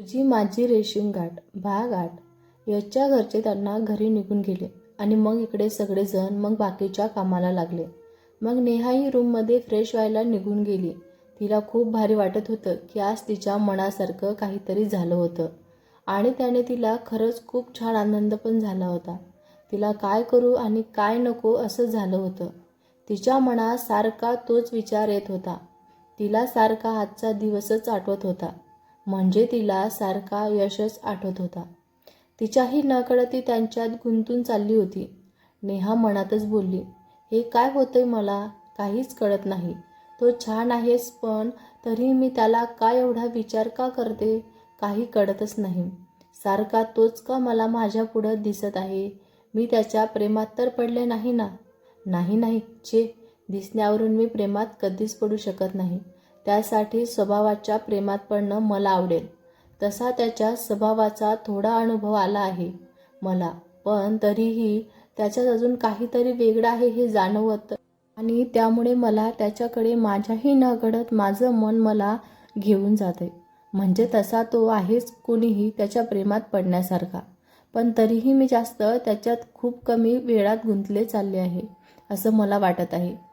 तुझी माझी रेशीम गाठ भाग आठ याच्या घरचे त्यांना घरी निघून गेले आणि मग इकडे सगळेजण मग बाकीच्या कामाला लागले. मग नेहाही रूममध्ये फ्रेश व्हायला निघून गेली. तिला खूप भारी वाटत होतं की आज तिच्या मनासारखं काहीतरी झालं होतं. आणि त्याने तिला खरंच खूप छान आनंद पण झाला होता. तिला काय करू आणि काय नको असं झालं होतं. तिच्या मनात सारखा तोच विचार येत होता. तिला सारखा आजचा दिवसच आठवत होता. म्हणजे तिला सारखा यशच आठवत होता. तिच्याही नकळती त्यांच्यात गुंतून चालली होती. नेहा मनातच बोलली हे काय होतंय मला? काहीच कळत नाही. तो छान आहेस पण तरी मी त्याला काय एवढा विचार का करते? काही कळतच नाही. सारखा तोच का मला माझ्या पुढं दिसत आहे? मी त्याच्या प्रेमात तर पडले नाही ना? नाही नाही छे. दिसण्यावरून मी प्रेमात कधीच पडू शकत नाही. त्यासाठी स्वभावाच्या प्रेमात पडणं मला आवडेल. तसा त्याच्या स्वभावाचा थोडा अनुभव आला आहे मला. पण तरीही त्याच्यात अजून काहीतरी वेगळं आहे हे जाणवत आणि त्यामुळे मला त्याच्याकडे माझ्याही न घडत माझं मन मला घेऊन जाते. म्हणजे तसा तो आहेच कोणीही त्याच्या प्रेमात पडण्यासारखा. पण तरीही मी जास्त त्याच्यात खूप कमी वेळात गुंतले चालले आहे असं मला वाटत आहे.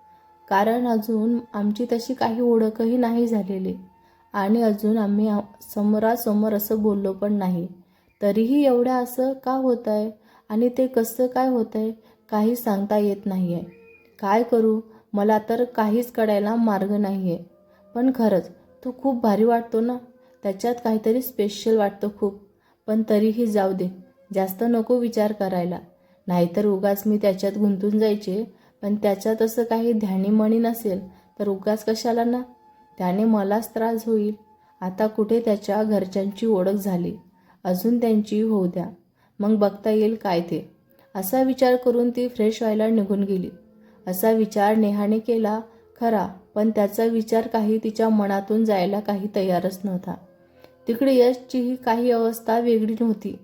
कारण अजून आमची तशी काही ओळखही नाही झालेली. आणि अजून आम्ही समोरासमोर असं बोललो पण नाही. तरीही एवढं असं का होत आहे आणि ते कसं काय होत आहे काही सांगता येत नाही आहे काय करू? मला तर काहीच कळायला मार्ग नाही आहे पण खरंच तो खूप भारी वाटतो ना? त्याच्यात काहीतरी स्पेशल वाटतं खूप. पण तरीही जाऊ दे. जास्त नको विचार करायला. नाहीतर उगाच मी त्याच्यात गुंतून जायचे पण त्याच्यात असं काही ध्यानीमणी नसेल तर उगाच कशाला ना? त्याने मलाच त्रास होईल. आता कुठे त्याच्या घरच्यांची ओळख झाली? अजून त्यांची होऊ द्या. मग बघता येईल काय ते. असा विचार करून ती फ्रेश व्हायला निघून गेली. असा विचार नेहाने केला खरा पण त्याचा विचार काही तिच्या मनातून जायला काही तयारच नव्हता. तिकडे यशचीही काही अवस्था वेगळी नव्हती.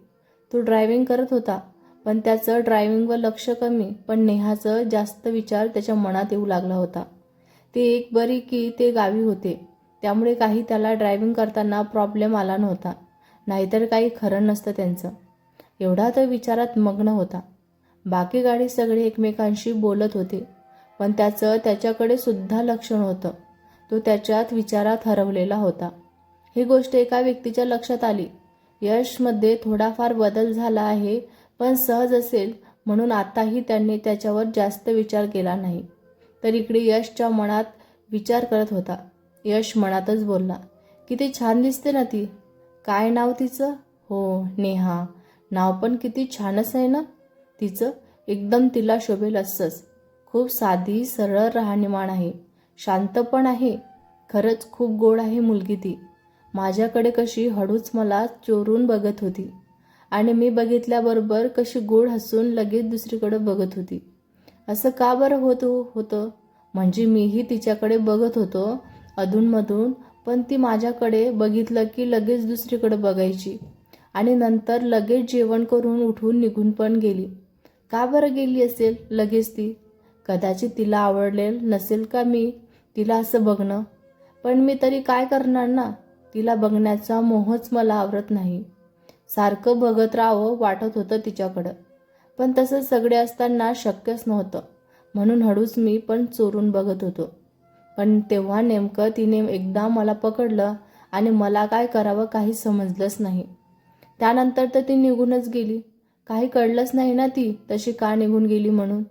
तो ड्रायव्हिंग करत होता. पण त्याचं ड्रायव्हिंगवर लक्ष कमी पण नेहाचं जास्त विचार त्याच्या मनात येऊ लागला होता. ते एक बरी की ते गावी होते. त्यामुळे काही त्याला ड्रायव्हिंग करताना प्रॉब्लेम आला नव्हता. नाहीतर काही खरं नसतं त्यांचं. एवढा तो विचारात मग्न होता. बाकी गाडी सगळे एकमेकांशी बोलत होते. पण त्याचं त्याच्याकडे सुद्धा लक्ष नव्हतं. तो त्याच्यात विचारात हरवलेला होता. ही गोष्ट एका व्यक्तीच्या लक्षात आली. यशमध्ये थोडाफार बदल झाला आहे पण सहज असेल म्हणून आताही त्यांनी त्याच्यावर जास्त विचार केला नाही. तर इकडे यशच्या मनात विचार करत होता. यश मनातच बोलला किती छान दिसते ना ती. काय नाव तिचं? हो नेहा. नाव पण किती छानच आहे ना. तिचं एकदम तिला शोभेल असंच. खूप साधी सरळ राहणीमान आहे. शांत पण आहे. खरंच खूप गोड आहे मुलगी ती. माझ्याकडे कशी हळूच मला चोरून बघत होती. आणि मी बघितल्याबरोबर कशी गोड हसून लगेच दुसरीकडे बघत होती. असं का बरं होत होतं? म्हणजे मीही तिच्याकडे बघत होतो अधूनमधून पण ती माझ्याकडे बघितलं की लगेच दुसरीकडे बघायची. आणि नंतर लगेच जेवण करून उठून निघून पण गेली. का बरं गेली असेल लगेच ती? कदाचित तिला आवडलेल नसेल का मी तिला असं बघणं? पण मी तरी काय करणार ना? तिला बघण्याचा मोहच मला आवरत नाही. सारखं बघत राहावं वाटत होतं तिच्याकडं. पण तसं सगळे असताना शक्यच नव्हतं. म्हणून हळूच मी पण चोरून बघत होतो. पण तेव्हा नेमकं तिने एकदा मला पकडलं आणि मला काय करावं काही समजलंच नाही. त्यानंतर तर ती निघूनच गेली. काही कळलंच नाही ना ती तशी का निघून गेली म्हणून.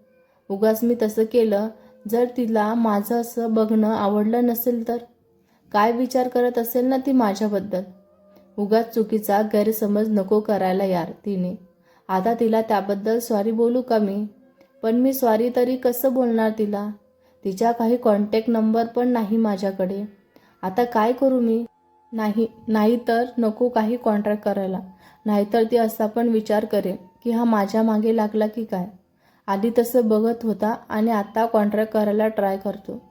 उगाच मी तसं केलं जर तिला माझं असं बघणं आवडलं नसेल तर. काय विचार करत असेल ना ती माझ्याबद्दल? उगाच चुकीचा गैरसमज नको करायला यार तिने. आता तिला त्याबद्दल सॉरी बोलू का मी? पण मी सॉरी तरी कसं बोलणार तिला? तिच्या काही कॉन्टॅक्ट नंबर पण नाही माझ्याकडे. आता काय करू मी? नाही नाही तर नको काही कॉन्ट्रॅक्ट करायला. नाहीतर ती असा पण विचार करेल की हा माझ्या मागे लागला की काय? आधी तसं बघत होता आणि आता कॉन्ट्रॅक्ट करायला ट्राय करतो.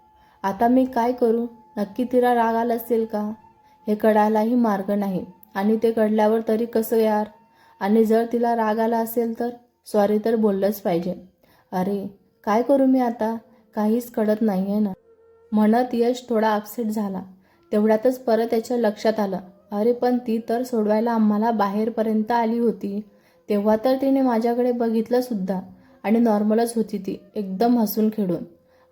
आता मी काय करू? नक्की तिला राग आला असेल का? हे कळायलाही मार्ग नाही. आणि ते कळल्यावर तरी कसं यार? आणि जर तिला राग आला असेल तर? सॉरी तर बोललंच पाहिजे. अरे काय करू मी आता? काहीच कळत नाही आहे ना. म्हणत यश थोडा अपसेट झाला. तेवढ्यातच परत त्याच्या लक्षात आलं. अरे पण ती तर सोडवायला आम्हाला बाहेरपर्यंत आली होती. तेव्हा तर तिने माझ्याकडे बघितलं सुद्धा. आणि नॉर्मलच होती ती एकदम हसून खेळून.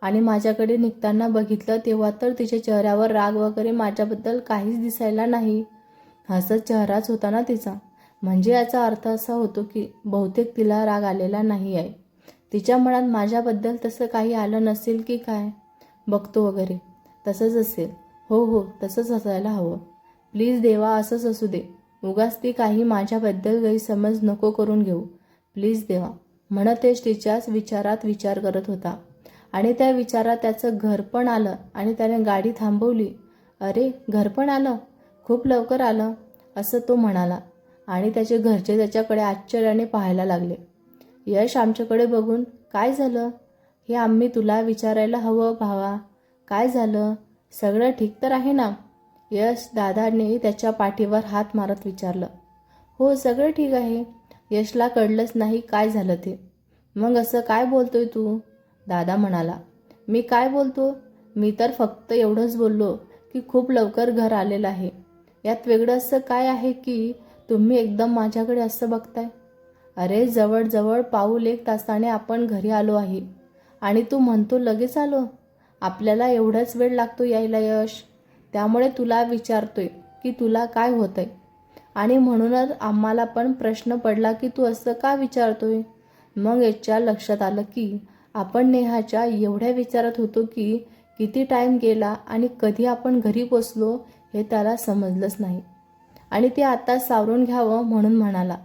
आणि माझ्याकडे निघताना बघितलं तेव्हा तर तिच्या चेहऱ्यावर राग वगैरे माझ्याबद्दल काहीच दिसायला नाही. हसत चेहराच होता ना तिचा. म्हणजे याचा अर्थ असा होतो की बहुतेक तिला राग आलेला नाही आहे. तिच्या मनात माझ्याबद्दल तसं काही आलं नसेल की काय? बघतो वगैरे. तसंच असेल. हो हो तसंच असायला हवं. प्लीज देवा असंच असू दे. उगाच ती काही माझ्याबद्दल गैरसमज नको करून घेऊ. प्लीज देवा. म्हणतेच तिच्याच विचारात विचार करत होता. आणि त्या विचारात त्याचं घर पण आलं आणि त्याने गाडी थांबवली. अरे घर पण आलं? खूप लवकर आलं असं तो म्हणाला. आणि त्याचे घरचे त्याच्याकडे आश्चर्याने पाहायला लागले. यश आमच्याकडे बघून काय झालं? हे आम्ही तुला विचारायला हवं भावा. काय झालं? सगळं ठीक तर आहे ना? यश दादाने त्याच्या पाठीवर हात मारत विचारलं. हो सगळं ठीक आहे. यशला कळलंच नाही काय झालं ते. मग असं काय बोलतोय तू? दादा म्हणाला मी काय बोलतो? मी तर फक्त एवढंच बोललो की खूप लवकर घर आलेलं आहे. यात वेगळं असं काय आहे की तुम्ही एकदम माझ्याकडे असं बघताय? अरे जवळजवळ पाऊल एक तासाने आपण घरी आलो आहे. आणि तू म्हणतो लगेच आलो? आपल्याला एवढाच वेळ लागतो यायला यश. त्यामुळे तुला विचारतोय की तुला काय होतंय? आणि म्हणूनच आम्हाला पण प्रश्न पडला की तू असं का विचारतोय? मग याच्या लक्षात आलं की आपण नेहाच्या एवढ्या विचारत होतो की किती टाईम गेला आणि कधी आपण घरी पोचलो हे त्याला समजलंच नाही. आणि ते आता सावरून घ्यावं म्हणून म्हणाला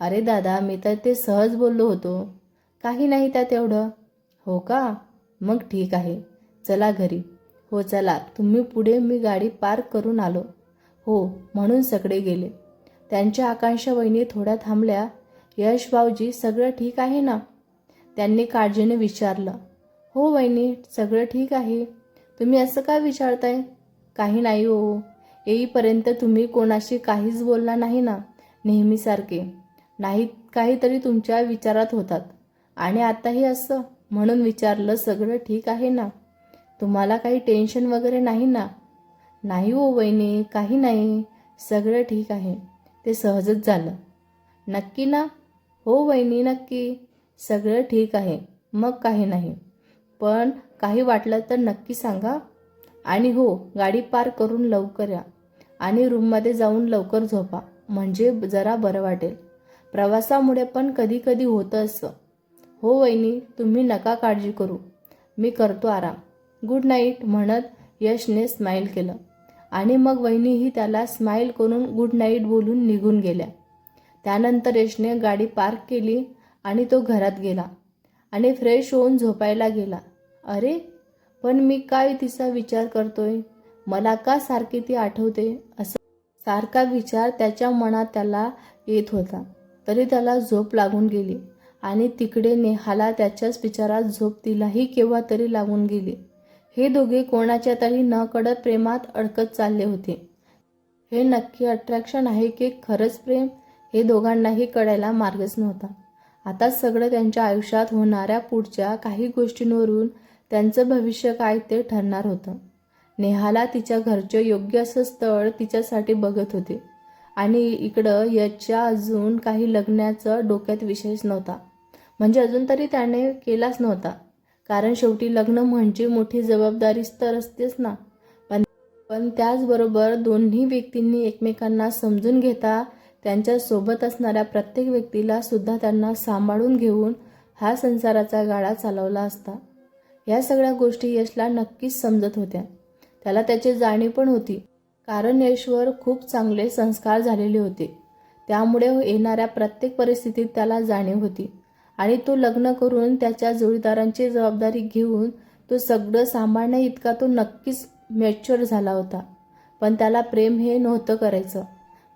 अरे दादा मी तर ते सहज बोललो होतो. काही नाही त्यात एवढं. हो का? मग ठीक आहे. चला घरी. हो चला. तुम्ही पुढे मी गाडी पार्क करून आलो. हो म्हणून सगळे गेले. त्यांच्या आकांक्षा वहिनी थोड्या थांबल्या. यश भाऊजी सगळं ठीक आहे ना? त्यांनी काळजीने विचारलं हो वहिनी सगळं ठीक आहे. तुम्ही असं काय विचारताय? काही नाही हो. येईपर्यंत तुम्ही कोणाशी काहीच बोलला नाही ना नेहमीसारखे. नाही काहीतरी तुमच्या विचारात होतात. आणि आताही असं म्हणून विचारलं सगळं ठीक आहे ना? तुम्हाला काही टेन्शन वगैरे नाही ना? नाही हो वहिनी काही नाही. सगळं ठीक आहे. ते सहजच झालं. नक्की ना? हो वहिनी नक्की. सगळं ठीक आहे. मग काही नाही. पण काही वाटलं तर नक्की सांगा. आणि हो गाडी पार्क करून लवकर या. आणि रूममध्ये जाऊन लवकर झोपा. म्हणजे जरा बरं वाटेल. प्रवासामुळे पण कधी कधी होतं असं. हो वहिनी तुम्ही नका काळजी करू. मी करतो आराम. गुड नाईट म्हणत यशने स्माईल केलं. आणि मग वहिनीही त्याला स्माईल करून गुड नाईट बोलून निघून गेल्या. त्यानंतर यशने गाडी पार्क केली आणि तो घरात गेला आणि फ्रेश होऊन झोपायला गेला. अरे पण मी काय तिचा विचार करतोय? मला का सारखी ती आठवते? असं सारखा विचार त्याच्या मनात त्याला येत होता. तरी त्याला झोप लागून गेली आणि तिकडे नेहाला त्याच्याच विचारात झोप तिलाही केव्हा तरी लागून गेली. हे दोघे कोणाच्या तरी न कळत प्रेमात अडकत चालले होते. हे नक्की अट्रॅक्शन आहे की खरंच प्रेम? हे दोघांनाही कळायला मार्गच नव्हता. आता सगळं त्यांच्या आयुष्यात होणाऱ्या पुढच्या काही गोष्टींवरून त्यांचं भविष्य काय ते ठरणार होतं. नेहाला तिच्या घरचे योग्य असं स्थळ तिच्यासाठी बघत होते. आणि इकडं याच्या अजून काही लग्नाचं डोक्यात विशेष नव्हता. म्हणजे अजून तरी त्याने केलाच नव्हता. कारण शेवटी लग्न म्हणजे मोठी जबाबदारीच तर असतेच ना. पण पण त्याचबरोबर दोन्ही व्यक्तींनी एकमेकांना समजून घेता त्यांच्यासोबत असणाऱ्या प्रत्येक व्यक्तीला सुद्धा त्यांना सांभाळून घेऊन हा संसाराचा गाडा चालवला असता. या सगळ्या गोष्टी यशला नक्कीच समजत होत्या. त्याला त्याची जाणीव पण होती. कारण यशवर खूप चांगले संस्कार झालेले होते. त्यामुळे येणाऱ्या प्रत्येक परिस्थितीत त्याला जाणीव होती. आणि तो लग्न करून त्याच्या जोडीदारांची जबाबदारी घेऊन तो सगळं सांभाळण्या इतका तो नक्कीच मॅच्युअर झाला होता. पण त्याला प्रेम हे नव्हतं करायचं.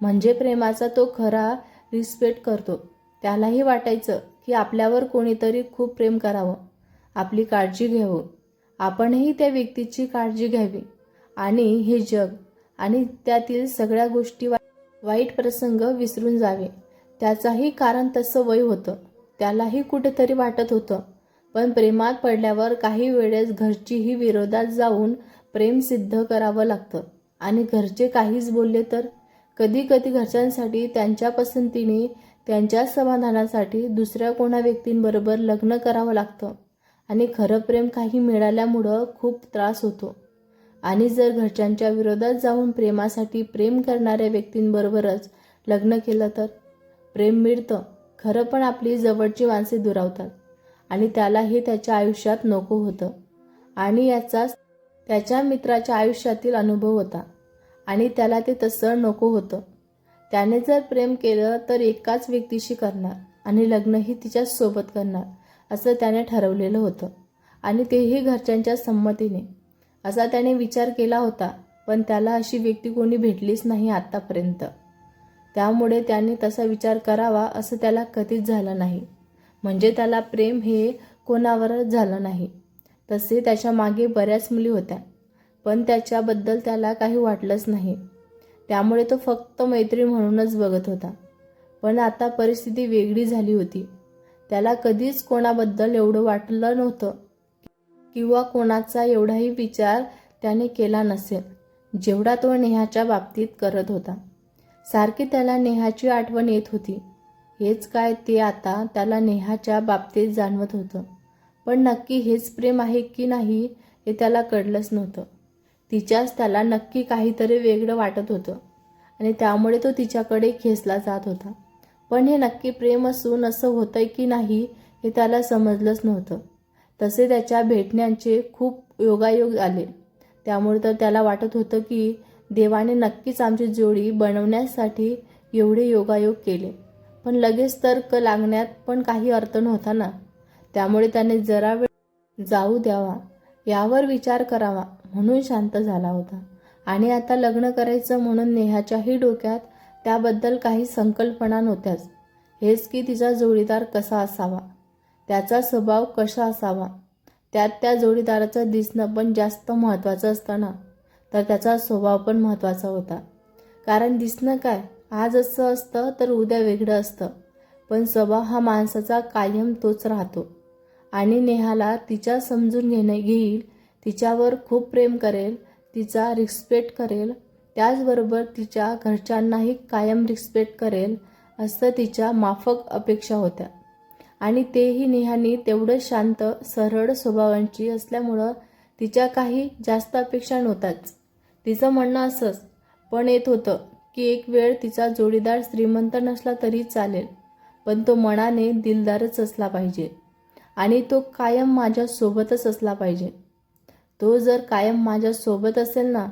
म्हणजे प्रेमाचा तो खरा रिस्पेक्ट करतो. त्यालाही वाटायचं की आपल्यावर कोणीतरी खूप प्रेम करावं आपली काळजी घ्यावं. आपणही त्या व्यक्तीची काळजी घ्यावी. आणि हे जग आणि त्यातील सगळ्या गोष्टी वाईट प्रसंग विसरून जावे. त्याचाही कारण तसं वय होतं. त्यालाही कुठेतरी वाटत होतं. पण प्रेमात पडल्यावर काही वेळेस घरचीही विरोधात जाऊन प्रेम सिद्ध करावं लागतं. आणि घरचे काहीच बोलले तर कधी कधी घरच्यांसाठी त्यांच्या पसंतीने त्यांच्या समाधानासाठी दुसऱ्या कोणा व्यक्तींबरोबर लग्न करावं लागतं. आणि खरं प्रेम काही मिळाल्यामुळं खूप त्रास होतो. आणि जर घरच्यांच्या विरोधात जाऊन प्रेमासाठी प्रेम करणाऱ्या व्यक्तींबरोबरच लग्न केलं तर? प्रेम मिळतं. खरं पण आपली जवळची माणसे दुरावतात. आणि त्याला हे त्याच्या आयुष्यात नको होतं. आणि याचाच त्याच्या मित्राच्या आयुष्यातील अनुभव होता. आणि त्याला ते तसं नको होतं. त्याने जर प्रेम केलं तर एकाच व्यक्तीशी करणार आणि लग्नही तिच्याच सोबत करणार असं त्याने ठरवलेलं होतं. आणि तेही घरच्यांच्या संमतीने. असा त्याने विचार केला होता पण त्याला अशी व्यक्ती कोणी भेटलीच नाही आत्तापर्यंत त्यामुळे त्याने तसा विचार करावा असं त्याला कधीच झालं नाही. म्हणजे त्याला प्रेम हे कोणावरच झालं नाही. तसे त्याच्यामागे बऱ्याच मुली होत्या. पण त्याच्याबद्दल त्याला काही वाटलंच नाही. त्यामुळे तो फक्त मैत्रीण म्हणूनच बघत होता. पण आता परिस्थिती वेगळी झाली होती. त्याला कधीच कोणाबद्दल एवढं वाटलं नव्हतं किंवा कोणाचा एवढाही विचार त्याने केला नसेल जेवढा तो नेहाच्या बाबतीत करत होता. सारखी त्याला नेहाची आठवण येत होती. हेच काय ते आता त्याला नेहाच्या बाबतीत जाणवत होतं. पण नक्की हेच प्रेम आहे की नाही हे त्याला कळलंच नव्हतं. तिच्याच त्याला नक्की काहीतरी वेगळं वाटत होतं. आणि त्यामुळे तो तिच्याकडे खेचला जात होता. पण हे नक्की प्रेम असून असं होतंय की नाही हे त्याला समजलंच नव्हतं. तसे त्याच्या भेटण्यांचे खूप योगायोग आले. त्यामुळे तर त्याला वाटत होतं की देवाने नक्कीच आमची जोडी बनवण्यासाठी एवढे योगायोग केले. पण लगेच तर्क लागण्यात पण काही अर्थ नव्हता ना. त्यामुळे त्याने जरा वेळ जाऊ द्यावा. यावर विचार करावा म्हणून शांत झाला होता. आणि आता लग्न करायचं म्हणून नेहाच्याही डोक्यात त्याबद्दल काही संकल्पना नव्हत्याच. हेच की तिचा जोडीदार कसा असावा? त्याचा स्वभाव कसा असावा? त्यात त्या जोडीदाराचं दिसणं पण जास्त महत्त्वाचं असतं ना तर त्याचा स्वभाव पण महत्त्वाचा होता. कारण दिसणं काय? आज असं असतं तर उद्या वेगळं असतं. पण स्वभाव हा माणसाचा कायम तोच राहतो. आणि नेहाला तिच्या समजून घेणे घेईल तिच्यावर खूप प्रेम करेल तिचा रिस्पेक्ट करेल. त्याचबरोबर तिच्या घरच्यांनाही कायम रिस्पेक्ट करेल असं तिच्या माफक अपेक्षा होत्या. आणि तेही नेहानी तेवढं शांत सरळ स्वभावांची असल्यामुळं तिच्या काही जास्त अपेक्षा नव्हताच तिचं म्हणणं असंच पण येत होतं की एक वेळ तिचा जोडीदार श्रीमंत नसला तरी चालेल पण तो मनाने दिलदारच असला पाहिजे. आणि तो कायम माझ्यासोबतच असला पाहिजे. तो जर कायम माझ्यासोबत असेल ना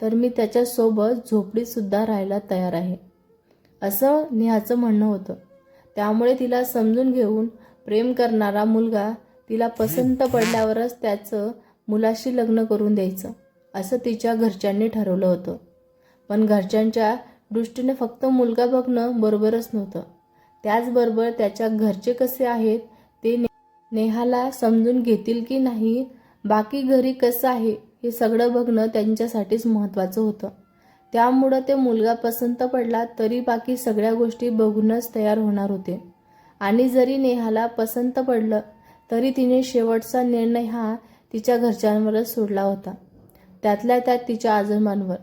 तर मी त्याच्यासोबत झोपडीसुद्धा राहायला तयार आहे. असं नेहाचं म्हणणं होतं. त्यामुळे तिला समजून घेऊन प्रेम करणारा मुलगा तिला पसंत पडल्यावरच त्याचं मुलाशी लग्न करून द्यायचं असं तिच्या घरच्यांनी ठरवलं होतं. पण घरच्यांच्या दृष्टीने फक्त मुलगा बघणं बरोबरच नव्हतं. त्याचबरोबर त्याच्या घरचे कसे आहेत ते नेहाला समजून घेतील की नाही बाकी घरी कसं आहे हे सगळं बघणं त्यांच्यासाठीच महत्त्वाचं होतं. त्यामुळं ते मुलगा पसंत पडला तरी बाकी सगळ्या गोष्टी बघूनच तयार होणार होते. आणि जरी नेहाला पसंत पडलं तरी तिने शेवटचा निर्णय हा तिच्या घरच्यांवरच सोडला होता. त्यातल्या त्यात तिच्या आजोबांवर.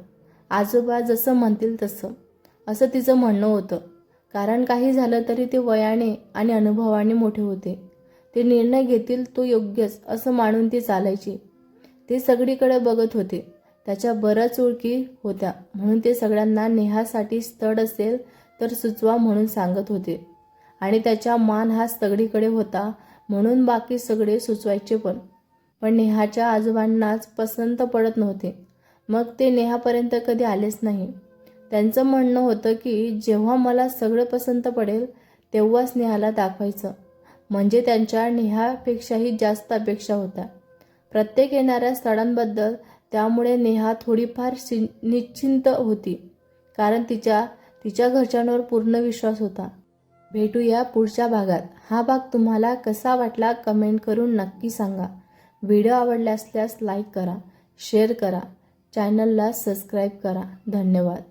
आजोबा जसं म्हणतील तसं. असं तिचं म्हणणं होतं. कारण काही झालं तरी ते वयाने आणि अनुभवाने मोठे होते. ते निर्णय घेतील तो योग्यच असं मानून ती चालायची. ते सगळीकडे बघत होते. त्याच्या बऱ्याच ओळखी होत्या. म्हणून ते सगळ्यांना नेहासाठी स्थळ असेल तर सुचवा म्हणून सांगत होते. आणि त्याच्या मान हा सगळीकडे होता म्हणून बाकी सगळे सुचवायचे पण. पण नेहाच्या आजोबांनाच पसंत पडत नव्हते. मग ते नेहापर्यंत कधी आलेच नाही. त्यांचं म्हणणं होतं की जेव्हा मला सगळं पसंत पडेल तेव्हाच नेहाला दाखवायचं. म्हणजे त्यांच्या नेहापेक्षाही जास्त अपेक्षा होत्या. प्रत्येक येणाऱ्या स्थळांबद्दल त्यामुळे नेहा थोडीफार शि निश्चिंत होती कारण तिच्या तिच्या घरच्यांवर पूर्ण विश्वास होता. भेटूया पुढच्या भागात. हा भाग तुम्हाला कसा वाटला कमेंट करून नक्की सांगा. व्हिडिओ आवडला असल्यास लाईक करा शेअर करा चॅनलला सबस्क्राईब करा. धन्यवाद.